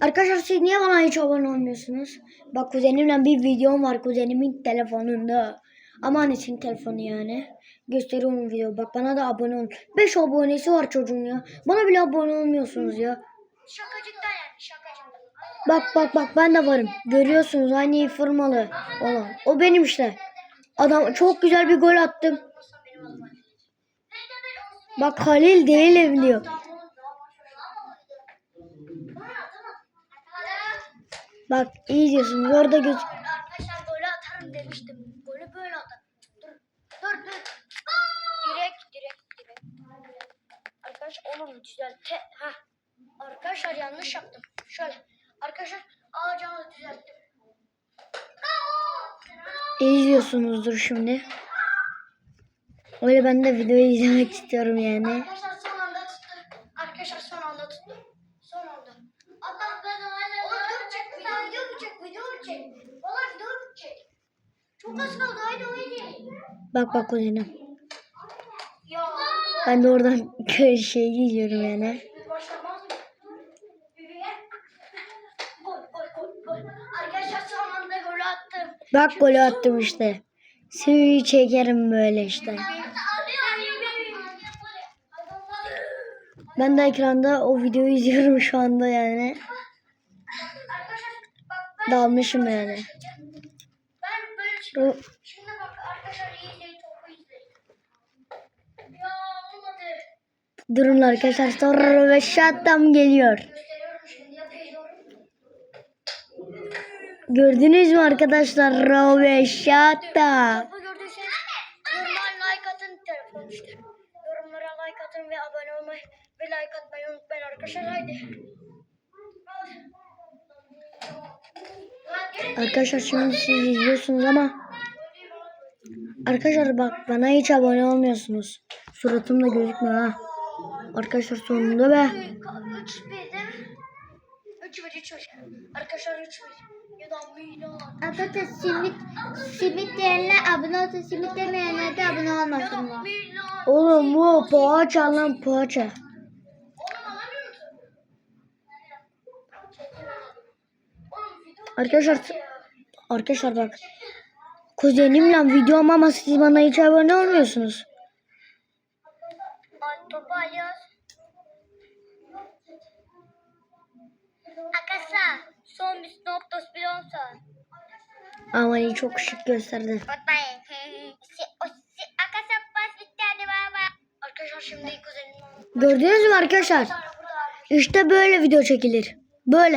Arkadaşlar siz niye bana hiç abone olmuyorsunuz? Bak kuzenimle bir videom var kuzenimin telefonunda. Ama annesinin telefonu yani. Gösteriyorum video. Bak bana da abone olun. 5 abonesi var çocuğun ya. Bana bile abone olmuyorsunuz ya. Şakacıktan yani şakacıktan. Bak bak bak ben de varım. Görüyorsunuz aynı formalı olan. O benim işte. Adam çok güzel bir gol attım. Bak Halil değilim diyor. Bak iyi diyorsunuz orada göz... Arkadaşlar golü atarım demiştim. Golü böyle atarım. Dur. Dur dur. Direkt direkt direkt. Arkadaşlar oğlum düzelte. Ha. Arkadaşlar yanlış yaptım. Şöyle. Arkadaşlar ağacımı düzelttim. İyi diyorsunuzdur şimdi. Öyle ben de videoyu izlemek istiyorum yani. Arkadaşlar son anda tuttu. Arkadaşlar son anda tuttu. Son anda. Adam ben hala... Oğlum dur çek. Video video çek. Valla video çek. Çok az kaldı. Haydi haydi. Bak bak kuzenim. Ben de oradan şey izliyorum yani. Bak golü attım işte. Suyu çekerim böyle işte. Ben de ekranda o videoyu izliyorum şu anda yani. Dalmışım yani. ben böyle çıkıyorum. Şimdi bak arkadaşlar iyi izleyin topu izleyin. Ya olmadı. Durun arkadaşlar sonra ve şatam geliyor. Gördünüz mü arkadaşlar? Roveşata. Topu gördüyseniz yorumlara like atın telefon işte. Yorumlara like atın ve abone olmayı ve like atmayı unutmayın arkadaşlar haydi. Arkadaşlar şimdi siz izliyorsunuz ama Arkadaşlar bak bana hiç abone olmuyorsunuz. Suratım da gözükmüyor ha. Arkadaşlar sonunda be. 3 1 değil mi? 3 1 3 1. Arkadaşlar 3 1. Ya da. Arkadaşlar simit simit diyenler abone olsun, simit demeyenler de abone olmasınlar. Oğlum bu poğaça lan poğaça. Oğlum alamıyor musun? Oğlum video Arkadaşlar arkadaşlar bak. Kuzenimle videom ama siz bana hiç abone olmuyorsunuz. Ama iyi çok şık gösterdi. Şimdi kuzenim Gördünüz mü arkadaşlar? İşte böyle video çekilir. Böyle.